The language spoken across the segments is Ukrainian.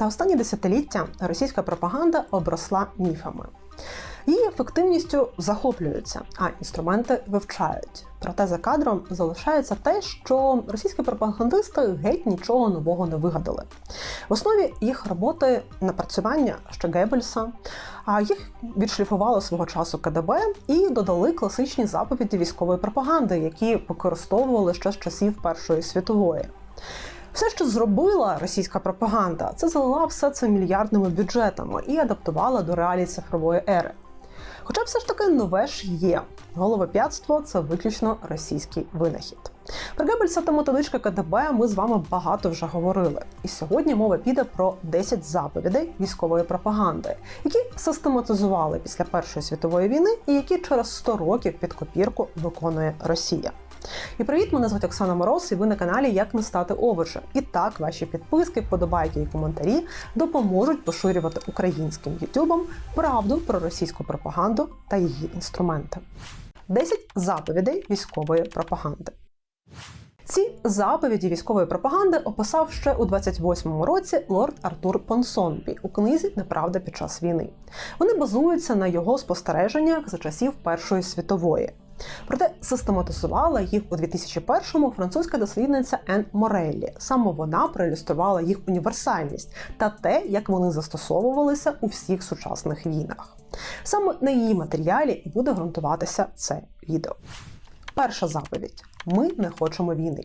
За останні десятиліття російська пропаганда обросла міфами. Її ефективністю захоплюються, а інструменти вивчають. Проте за кадром залишається те, що російські пропагандисти геть нічого нового не вигадали. В основі їх роботи напрацювання ще Геббельса, а їх відшліфувало свого часу КДБ і додали класичні заповіді військової пропаганди, які використовували ще з часів Першої світової. Все, що зробила російська пропаганда, це залила все це мільярдними бюджетами і адаптувала до реалій цифрової ери. Хоча все ж таки нове ж є. Головоп'ятство це виключно російський винахід. Про Геббельса та методичка КДБ ми з вами багато вже говорили. І сьогодні мова піде про 10 заповідей військової пропаганди, які систематизували після Першої світової війни і які через 100 років під копірку виконує Росія. І привіт, мене звуть Оксана Мороз, і ви на каналі Як не стати овочем. І так, ваші підписки, вподобайки і коментарі допоможуть поширювати українським ютубом правду про російську пропаганду та її інструменти. 10 заповідей військової пропаганди. Ці заповіді військової пропаганди описав ще у 28-му році лорд Артур Понсонбі у книзі Неправда під час війни. Вони базуються на його спостереженнях за часів Першої світової. Проте систематизувала їх у 2001-му французька дослідниця Ен Мореллі. Саме вона проілюструвала їх універсальність та те, як вони застосовувалися у всіх сучасних війнах. Саме на її матеріалі буде ґрунтуватися це відео. Перша заповідь: ми не хочемо війни.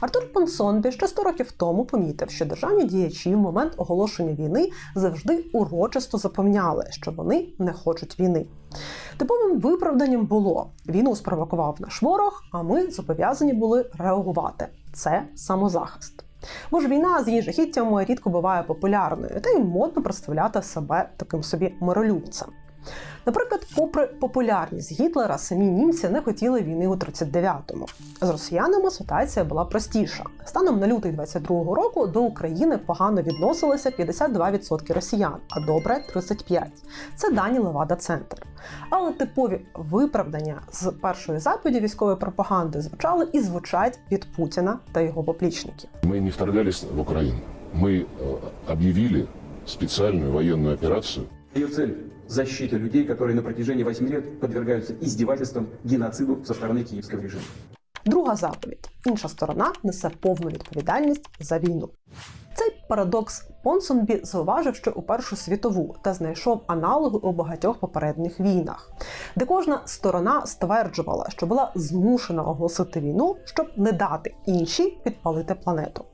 Артур Понсонбі ще 100 років тому помітив, що державні діячі в момент оголошення війни завжди урочисто запевняли, що вони не хочуть війни. Типовим виправданням було: війну спровокував наш ворог, а ми зобов'язані були реагувати. Це самозахист. Бо ж війна з її жахіттями рідко буває популярною, та й модно представляти себе таким собі миролюбцем. Наприклад, попри популярність Гітлера, самі німці не хотіли війни у 39-му. З росіянами ситуація була простіша. Станом на лютий 22-го року до України погано відносилися 52% росіян, а добре 35%. Це дані Левада Центр. Але типові виправдання з першої заповіді військової пропаганди звучали і звучать від Путіна та його поплічників. Мы не вторгались в Украину. Мы э, объявили специальную военную операцию Ее защита людей, которые на протяжении 8 лет подвергаются издевательствам, геноциду со стороны киевского режима. Друга заповідь: інша сторона несе повну відповідальність за війну. Цей парадокс Понсонбі зауважив ще у Першу світову та знайшов аналоги у багатьох попередніх війнах, де кожна сторона стверджувала, що була змушена оголосити війну, щоб не дати іншій підпалити планету.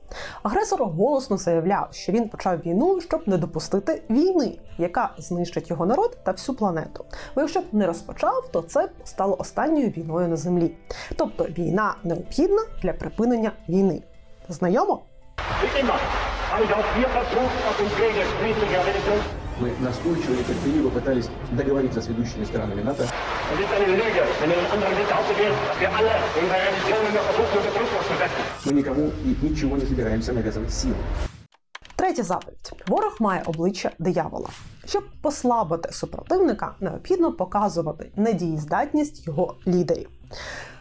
Агресор голосно заявляв, що він почав війну, щоб не допустити війни, яка знищить його народ та всю планету. Бо якщо б не розпочав, то це стало останньою війною на землі. Тобто війна необхідна для припинення війни. Знайомо? Wie immer habe ich auch hier versucht, auf dem Wege friedlicher Lösung. Мы настойчиво и терпеливо пытались договориться с ведущими сторонами НАТО. Es ist eine Lüge, wenn in anderen Ländern ausgeht, dass wir alle unsere Religionen noch versuchen, unter Druck auszusetzen. Мы никому и ничего не собираемся навязывать силой. Третя заповідь: ворог має обличчя диявола. Щоб послабити супротивника, необхідно показувати недієздатність його лідерів.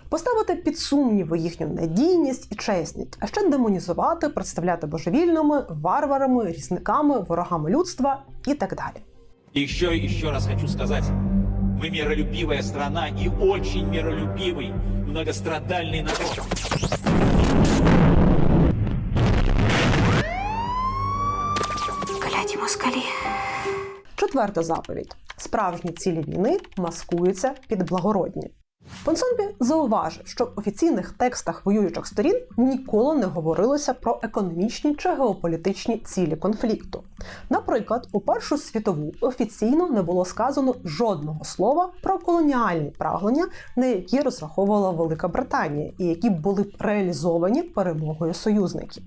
Поставити під сумніви їхню надійність і чесність, а ще демонізувати, представляти божевільними, варварами, різниками, ворогами людства і так далі. Еще и еще раз хочу сказать, мы миролюбивая страна и очень миролюбивый, многострадальный народ. Кляті москалі. Четверта заповідь: справжні цілі війни маскуються під благородні. Понсонбі зауважив, що в офіційних текстах воюючих сторін ніколи не говорилося про економічні чи геополітичні цілі конфлікту. Наприклад, у Першу світову офіційно не було сказано жодного слова про колоніальні прагнення, на які розраховувала Велика Британія, і які були реалізовані перемогою союзників.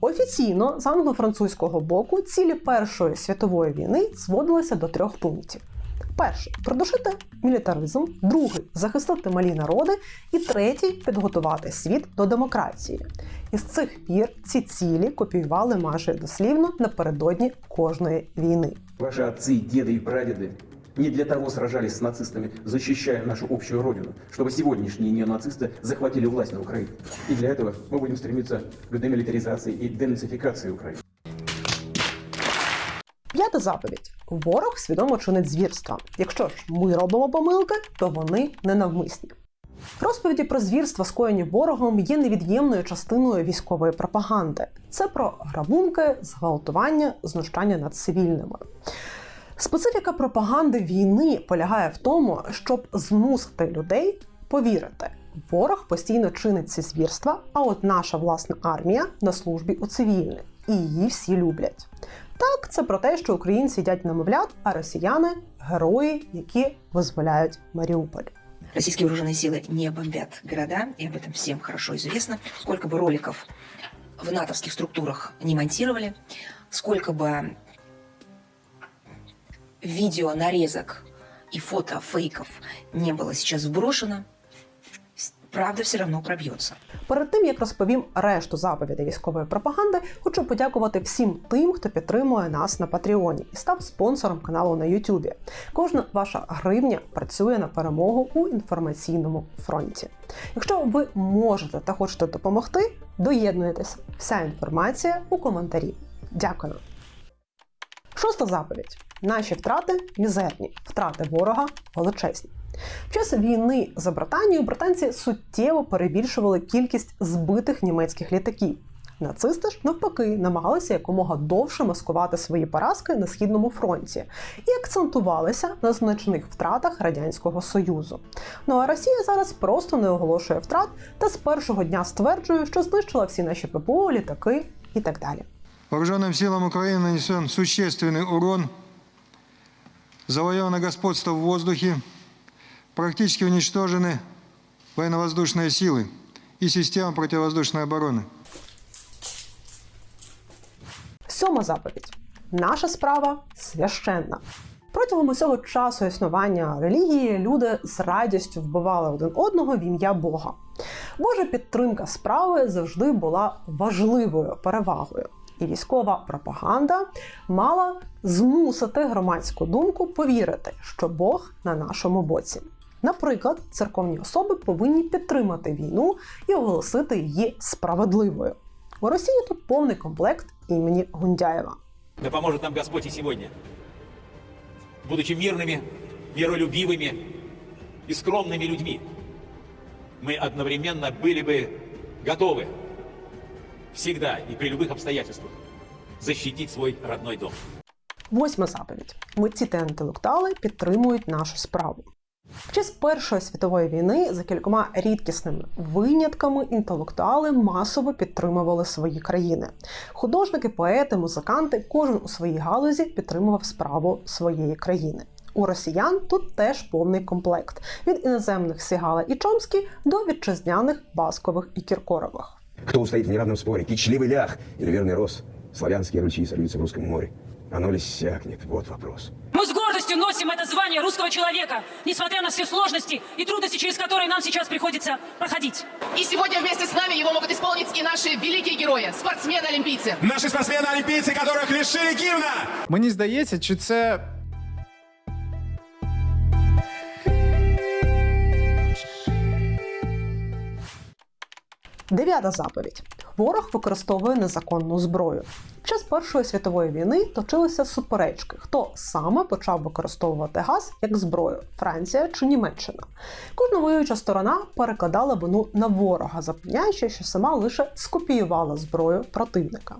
Офіційно з англо-французького боку цілі Першої світової війни зводилися до трьох пунктів. Перший придушити мілітаризм, другий захистити малі народи, і третій підготувати світ до демократії. І з цих пір ці цілі копіювали майже дослівно напередодні кожної війни. Ваши отцы, деды и прадеды не для того сражались с нацистами, защищая нашу общую родину, чтобы сегодняшние неонацисты захватили власть на Украине. И для этого мы будем стремиться к демилитаризации и денацификации Украины. П'ята заповідь: ворог свідомо чинить звірства. Якщо ж ми робимо помилки, то вони ненавмисні. Розповіді про звірства, скоєні ворогом, є невід'ємною частиною військової пропаганди. Це про грабунки, зґвалтування, знущання над цивільними. Специфіка пропаганди війни полягає в тому, щоб змусити людей повірити. Ворог постійно чинить ці звірства, а от наша власна армія на службі у цивільних, і її всі люблять. Так, це про те, що українці їдять немовлят, а росіяни герої, які визволяють Маріуполь. Российские вооруженные силы не бомбят города, и об этом всем хорошо известно. Сколько бы роликов в натовских структурах не монтировали, сколько бы видео, нарезок и фото фейков не было сейчас вброшено, с- правда все равно пробьется. Перед тим як розповім решту заповідей військової пропаганди, хочу подякувати всім тим, хто підтримує нас на Патреоні і став спонсором каналу на Ютубі. Кожна ваша гривня працює на перемогу у інформаційному фронті. Якщо ви можете та хочете допомогти, доєднуйтесь. Вся інформація у коментарі. Дякую. Шоста заповідь: наші втрати мізерні, втрати ворога величезні. В час війни за Британію британці суттєво перебільшували кількість збитих німецьких літаків. Нацисти ж навпаки намагалися якомога довше маскувати свої поразки на східному фронті і акцентувалися на значних втратах радянського союзу. Ну а Росія зараз просто не оголошує втрат та з першого дня стверджує, що знищила всі наші ППО, літаки і так далі. Вооруженным силам Украины нанесен существенный урон, завоевано господство в воздухе, практически уничтожены военно-воздушные силы и система противовоздушной обороны. Сьома заповідь. Наша справа священна. Протягом усього часу існування релігії люди з радістю вбивали один одного в ім'я Бога. Божа підтримка справи завжди була важливою перевагою, і військова пропаганда мала змусити громадську думку повірити, що Бог на нашому боці. Наприклад, церковні особи повинні підтримати війну і оголосити її справедливою. У Росії тут повний комплект імені Гундяєва. Да поможет нам Господь и сегодня. Будучи мирными, миролюбивыми и скромными людьми, мы одновременно были бы готовы всегда и при любых обстоятельствах защитить свой родной дом. Восьма заповідь: митці та інтелектуали підтримують нашу справу. В час Першої світової війни за кількома рідкісними винятками інтелектуали масово підтримували свої країни. Художники, поети, музиканти, кожен у своїй галузі підтримував справу своєї країни. У росіян тут теж повний комплект від іноземних Сігала і Чомські до вітчизняних Баскових і Кіркорових. Кто устоит в неравном споре, кичливый лях или верный рос? Славянские ручьи сольются в русском море. Оно ли? Вот вопрос. Мы с гордостью носим это звание русского человека, несмотря на все сложности и трудности, через которые нам сейчас приходится проходить. И сегодня вместе с нами его могут исполнить и наши великие герои, спортсмены-олимпийцы. Наші спортсмени-олімпійці, яких лишили гімна! Мені здається, чи це Дев'ята заповідь: ворог використовує незаконну зброю. В час Першої світової війни точилися суперечки, хто саме почав використовувати газ як зброю Франція чи Німеччина. Кожна воююча сторона перекладала вину на ворога, запевняючи, що сама лише скопіювала зброю противника.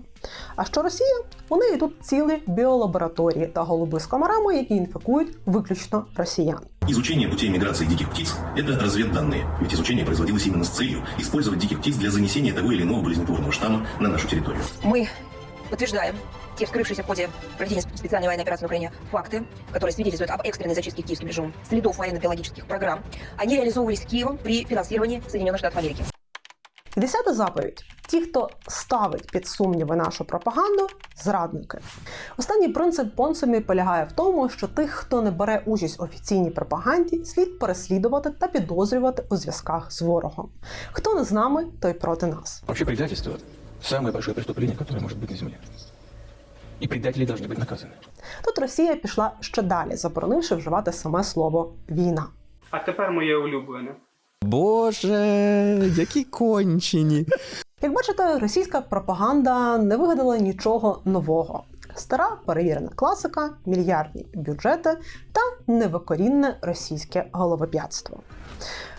А що Росія? У неї тут цілі біолабораторії та голуби з комарами, які інфікують виключно росіян. Изучение путей миграции диких птиц – это разведданные, ведь изучение производилось именно с целью использовать диких птиц для занесения того или иного болезнетворного штамма на нашу территорию. Мы подтверждаем те вскрывшиеся в ходе проведения специальной военной операции на Украине факты, которые свидетельствуют об экстренной зачистке киевским режимом следов военно-биологических программ. Они реализовывались Киевом при финансировании Соединенных Штатов Америки. І десята заповідь: ті, хто ставить під сумніви нашу пропаганду, зрадники. Останній принцип Понсумі полягає в тому, що тих, хто не бере участь в офіційній пропаганді, слід переслідувати та підозрювати у зв'язках з ворогом. Хто не з нами, той проти нас. Вообще предательство – самое большое преступление, которое может быть на земле. И предатели должны быть наказаны. Тут Росія пішла ще далі, заборонивши вживати саме слово війна. А тепер моє улюблене. Боже, які кончені. Як бачите, російська пропаганда не вигадала нічого нового. стара перевірена класика, мільярдні бюджети та невикорінне російське головоп'ятство.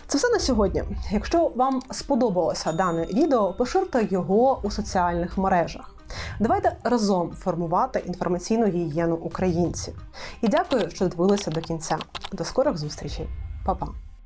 Це все на сьогодні. Якщо вам сподобалося дане відео, поширте його у соціальних мережах. Давайте разом формувати інформаційну гігієну українців. І дякую, що дивилися до кінця. До скорих зустрічей, Па-па!